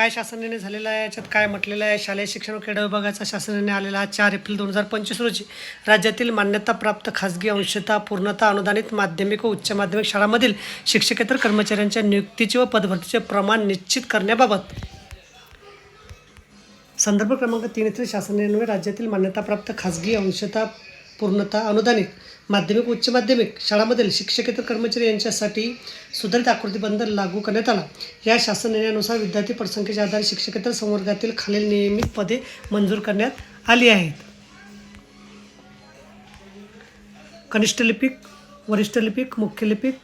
काय शासन निर्णय झालेला आहे? याच्यात काय म्हटलेलं आहे? शालेय शिक्षण व क्रीडा विभागाचा शासन निर्णय आलेला आहे. चार एप्रिल दोन हजार पंचवीस रोजी राज्यातील मान्यताप्राप्त खाजगी अंशता पूर्णता अनुदानित माध्यमिक व उच्च माध्यमिक शाळांमधील शिक्षकेतर कर्मचाऱ्यांच्या नियुक्तीचे व पदभरतीचे प्रमाण निश्चित करण्याबाबत संदर्भ क्रमांक तीन येथील शासन राज्यातील मान्यताप्राप्त खाजगी अंशता पूर्णतः अनुदानित माध्यमिक उच्च माध्यमिक शाळांमधील शिक्षकेतर कर्मचारी यांच्यासाठी सुधारित आकृतीबंध लागू करण्यात आला. या शासन निर्णयानुसार विद्यार्थी पटसंख्येच्या आधारे शिक्षकेतर संवर्गातील खालील नियमित पदे मंजूर करण्यात आली आहेत. कनिष्ठ लिपिक वरिष्ठ लिपिक मुख्य लिपिक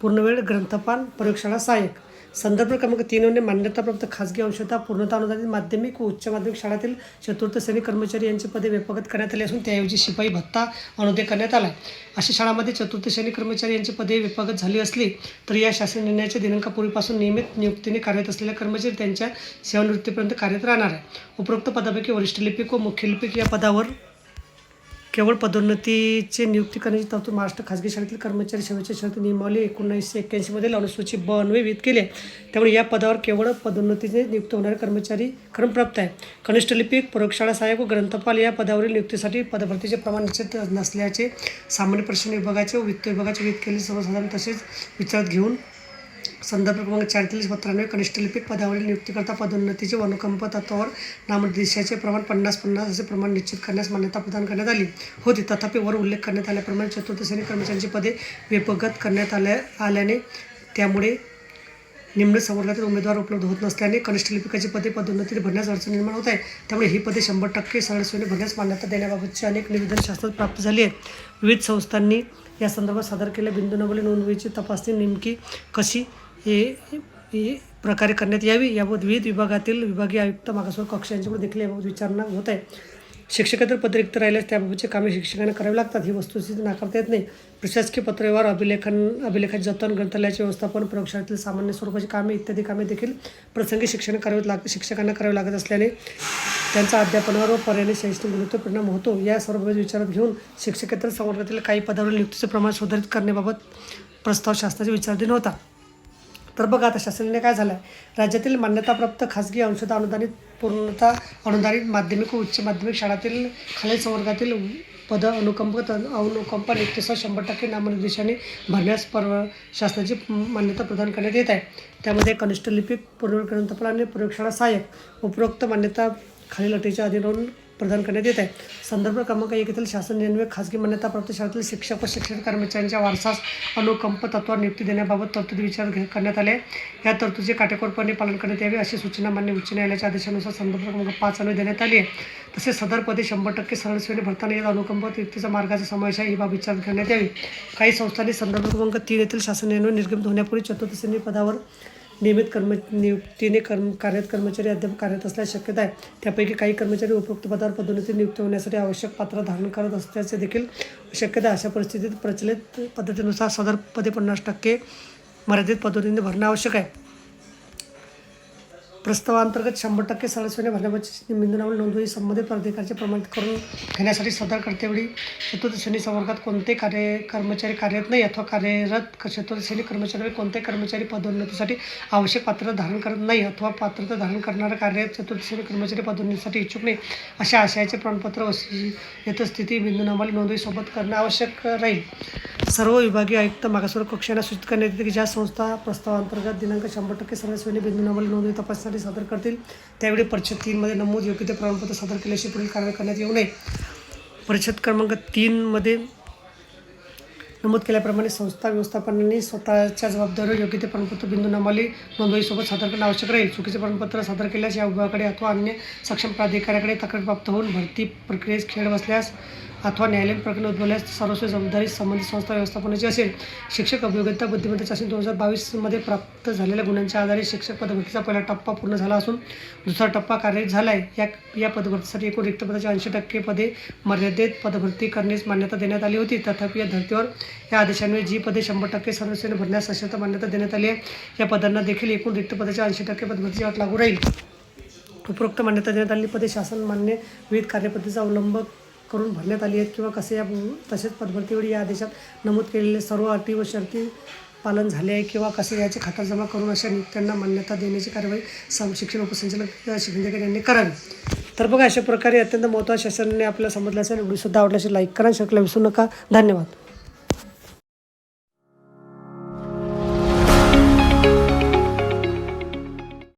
पूर्णवेळ ग्रंथपाल प्रयोगशाळा सहाय्यक संदर्भ क्रमांक तीनने मान्यताप्राप्त खासगी अंशता पूर्णतः अनुदानित माध्यमिक व उच्च माध्यमिक शाळेतील चतुर्थ श्रेणी कर्मचारी यांचे पदे व्यपगत करण्यात आली असून त्याऐवजी शिपाई भत्ता अनुदय करण्यात आला आहे अशा शाळांमध्ये चतुर्थ श्रेणी कर्मचारी यांची पदे विभागत झाली असली तरी या शासन निर्णयाच्या दिनांकापूर्वीपासून नियमित नियुक्तीने कार्यरत असलेल्या कर्मचारी त्यांच्या सेवानिवृत्तीपर्यंत कार्यरत राहणार आहे उपरोक्त पदापैकी वरिष्ठ लिपिक व मुख्य लिपिक या पदावर केवळ पदोन्नतीचे नियुक्ती करण्याची तरतूद महाराष्ट्र खाजगी शाळेतील कर्मचारी सेवेच्या शर्ती नियमावली एकोणीसशे एक्क्याऐंशीमध्ये अनुसूची ब अन्वये केले त्यामुळे या पदावर केवळ पदोन्नतीने नियुक्त होणारे कर्मचारी क्रमप्राप्त आहे. कनिष्ठ लिपिक प्रयोगशाळा सहाय्यक व ग्रंथपाल या पदावरील नियुक्तीसाठी पदभरतीचे प्रमाण निश्चित नसल्याचे सामान्य प्रश्न विभागाचे व वित्त विभागाचे विहित केले सर्वसाधारण तसेच विचारात घेऊन संदर्भ क्रमांक चारतीस पत्रान्वये कनिष्ठ लिपिक पदावरील नियुक्तीकरता पदोन्नतीचे वनुकंप अनुकंप तत्वावर नामनिर्देशाचे प्रमाण पन्नास पन्नास असे प्रमाण निश्चित करण्यास मान्यता प्रदान करण्यात आली होती. तथापि वर उल्लेख करण्यात आल्याप्रमाणे चतुर्थश्रेणी कर्मचाऱ्यांची पदे विभगत करण्यात आल्या आल्याने त्यामुळे निम्न संवर्गातील उमेदवार उपलब्ध होत नसल्याने कनिष्ठ लिपिकाची पदे पदोन्नतीत भरण्यास अडचण निर्माण होत आहे. त्यामुळे ही पदे शंभर टक्के सरळ भरण्यास मान्यता देण्याबाबतचे अनेक निवेदन शास्त्रात प्राप्त झाली आहेत. विविध संस्थांनी या संदर्भात सादर केलेल्या बिंदू नोंदवीची तपासणी नेमकी कशी हे प्रकारे करण्यात यावी. याबाबत विविध विभागातील विभागीय आयुक्त मागासवर्ग कक्ष यांच्याकडे देखील याबाबत विचारणा होत आहे. शिक्षकेतर पद रिक्त राहिल्यास त्याबाबतचे कामे शिक्षकांना करावी लागतात. ही वस्तुस्थिती नाकारता येत नाही. प्रशासकीय पत्रव्यवहार अभिलेखन अभिलेखाचे जतन ग्रंथालयाचे व्यवस्थापन प्रयोगशाळेतील सामान्य स्वरूपाची कामे इत्यादी कामे देखील प्रसंगी शिक्षण करावे लाग शिक्षकांना करावी लागत असल्याने त्यांचा अध्यापनावर व पर्यायाने शैक्षणिक गुणवत्ता परिणाम होतो. या सर्व विचारात घेऊन शिक्षकेतर संवर्गातील काही पदावरील नियुक्तीचे प्रमाण सुधारित करण्याबाबत प्रस्ताव शासनाच्या विचाराधीन होता. तर बघा आता शासनाने काय झालं आहे राज्यातील मान्यताप्राप्त खाजगी अंशतः अनुदानित पूर्णता अनुदानित माध्यमिक व उच्च माध्यमिक शाळातील खालील संवर्गातील पद अनुकंप अनुकंप नियुक्तीसह शंभर टक्के नामनिर्देशाने भरण्यास परवा शासनाची मान्यता प्रदान करण्यात येत आहे. त्यामध्ये कनिष्ठ लिपिक पूर्व आणि प्रयोगशाळा सहाय्यक उपरोक्त मान्यता खालील अटीच्या अधीन राहून प्रदान करण्यात येत आहे. संदर्भ क्रमांक एक येथील शासन निर्णय खासगी मान्यताप्राप्त शाळेतील शिक्षक व शिक्षण कर्मचाऱ्यांच्या वारसास अनुकंप तत्वावर नियुक्ती देण्याबाबत तरतुदी विचार घे करण्यात आले. या तरतुदीचे काटेकोरपणे पालन करण्यात यावे अशी सूचना मान्य उच्च न्यायालयाच्या आदेशानुसार संदर्भ क्रमांक पाच अन्वये देण्यात आली आहे. तसेच सदर पदे शंभर टक्के सरळ सोयीने भरताना येत अनुकंप नियुक्तीचा मार्गाचा समावेश आहे ही बाब विचार करण्यात यावी. काही संस्थांनी संदर्भ क्रमांक तीन येथील शासन निर्णय निर्गमित होण्यापूर्वी चतुर्थश्रेणी पदावर नियमित कर्म नियुक्तीने कर्म कार्यरत कर्मचारी अद्याप कार्यरत असल्याची शक्यता आहे. त्यापैकी काही कर्मचारी उपयुक्त पदावर पदोन्नती नियुक्त होण्यासाठी आवश्यक पात्र धारण करत असल्याचे देखील शक्यता आहे. अशा परिस्थितीत प्रचलित पद्धतीनुसार सदर पदे पन्नास टक्के मर्यादित पद्धतीने भरणं आवश्यक आहे. प्रस्तावांतर्गत शंभर टक्के सदस्याने भरण्याबाबतची बिंदूनावल नोंदवही संबंधित प्राधिकारचे प्रमाणित करून घेण्यासाठी सदर करतेवेळी चतुर्थ संवर्गात कोणते कार्य कर्मचारी कार्यरत नाही अथवा कार्यरत चतुर्थश्रेणी कर्मचारी कोणते कर्मचारी पदोन्नतीसाठी आवश्यक पात्रता धारण करत नाही अथवा पात्रता धारण करणारा कार्यरत चतुर्दशनी कर्मचारी पदोन्नतीसाठी इच्छुक नाही अशा आशयाचे प्रमाणपत्र यथस्थिती बिंदूनामाली नोंदणी सोबत करणे आवश्यक राहील. सर्व विभागीय आयुक्त मागासवर्ग कक्षांना सूचित करण्यात येते की ज्या संस्था प्रस्तावांतर्गत दिनांक शंभर टक्के सर्वस्वीने बिंदूनामाली नोंदणी प्रमाणपत्रासाठी सादर करतील. त्यावेळी परिषद तीनमध्ये नमूद योग्य ते प्रमाणपत्र सादर केल्याशिवाय पुढील कारवाई करण्यात येऊ नये. परिषद क्रमांक तीनमध्ये नमूद केल्याप्रमाणे संस्था व्यवस्थापनाने स्वतःच्या जबाबदारीवर योग्य ते प्रमाणपत्र बिंदू नमाली नोंदवहीसोबत सादर करणे आवश्यक राहील. चुकीचे प्रमाणपत्र सादर केल्यास या विभागाकडे अथवा अन्य सक्षम प्राधिकाऱ्याकडे तक्रार प्राप्त होऊन भरती प्रक्रियेस खेळ बसल्यास अथवा न्यायालयीन प्रकरण उद्भवल्यास सर्वस्वी जबाबदारी संबंधित संस्था व्यवस्थापनाची असेल. शिक्षक अभियोग्यता बुद्धिमत्ता चाचणी दोन हजार बावीसमध्ये प्राप्त झालेल्या गुणांच्या आधारे शिक्षक पदभरतीचा पहिला टप्पा पूर्ण झाला असून दुसरा टप्पा कार्यरत झाला आहे या या पदभरतीसाठी एकूण रिक्त पदाची ऐंशी टक्के पदे मर्यादेत पदभरती करण्यास मान्यता देण्यात आली होती. तथापि या धर्तीवर या आदेशांमुळे जी पदे शंभर टक्के सर्वस्वीने भरण्यास सशक्त मान्यता देण्यात आली आहे. या पदांना देखील एकूण रिक्त पदाच्या ऐंशी टक्के पदभरतीची अट लागू राहील. उपरोक्त मान्यता देण्यात आलेली पदे शासन मान्य विविध कार्यपद्धतीचा अवलंब करून भरण्यात आली आहेत किंवा कसे या तसेच पदभरतीवेळी या आदेशात नमूद केलेले सर्व अटी व शर्ती पालन झाले आहे किंवा कसे याचे खाता जमा करून अशा नियुक्त्यांना मान्यता देण्याची कारवाई सम शिक्षण उपसंचालक शिक्षणाधिकारी यांनी करावी. तर बघा अशा प्रकारे अत्यंत महत्त्वाच्या शासनाने आपल्याला समजलं असेल. व्हिडिओसुद्धा आवडला लाईक करा शकला विसरू नका. धन्यवाद.